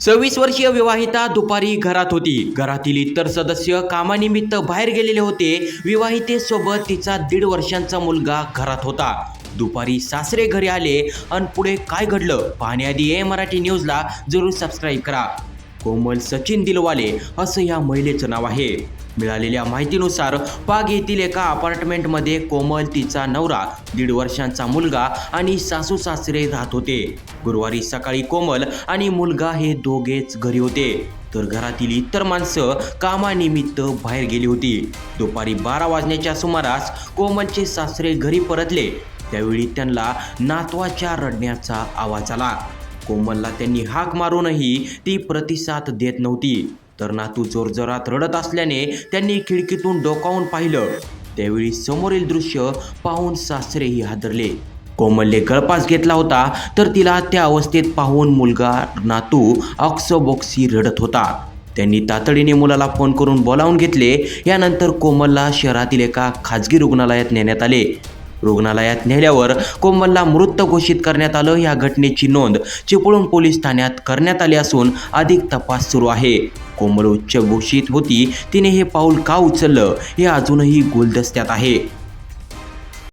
सव्वीस वर्षीय विवाहिता दुपारी घरात होती. घरातील इतर सदस्य कामानिमित्त बाहेर गेलेले होते. विवाहितेसोबत तिचा दीड वर्षांचा मुलगा घरात होता. दुपारी सासरे घरी आले आणि पुढे काय घडलं? पाहण्याआधी ए मराठी न्यूजला जरूर सबस्क्राईब करा. कोमल सचिन दिलवाले असं या महिलेचं नाव आहे. मिळालेल्या माहितीनुसार पाग येथील एका अपार्टमेंटमध्ये कोमल तिचा नवरा दीड वर्षांचा मुलगा आणि सासू सासरे राहत होते. गुरुवारी सकाळी कोमल आणि मुलगा हे दोघेच घरी होते. तर घरातील इतर माणसं कामानिमित्त बाहेर गेली होती. दुपारी बारा वाजण्याच्या सुमारास कोमलचे सासरे घरी परतले. त्यावेळी त्यांना नातवाच्या रडण्याचा आवाज आला. कोमलला त्यांनी हाक मारूनही ती प्रतिसाद देत नव्हती. तर नातू जोरजोरात रडत असल्याने त्यांनी खिडकीतून डोकावून पाहिलं. त्यावेळी समोरील दृश्य पाहून सासरेही हादरले. कोमलने गळपास घेतला होता तर तिला त्या अवस्थेत पाहून मुलगा नातू ऑक्सोबॉक्सी रडत होता. त्यांनी तातडीने मुलाला फोन करून बोलावून घेतले. यानंतर कोमलला शहरातील एका खाजगी रुग्णालयात नेण्यात आले. रुग्णालयात नेल्यावर कोमलला मृत घोषित करण्यात आलं. या घटनेची नोंद चिपळूण पोलीस ठाण्यात करण्यात आली असून अधिक तपास सुरू आहे. कोमल घोषित होती. तिने हे पाऊल का उचललं? हे अजूनही गुलदस्त्यात आहे.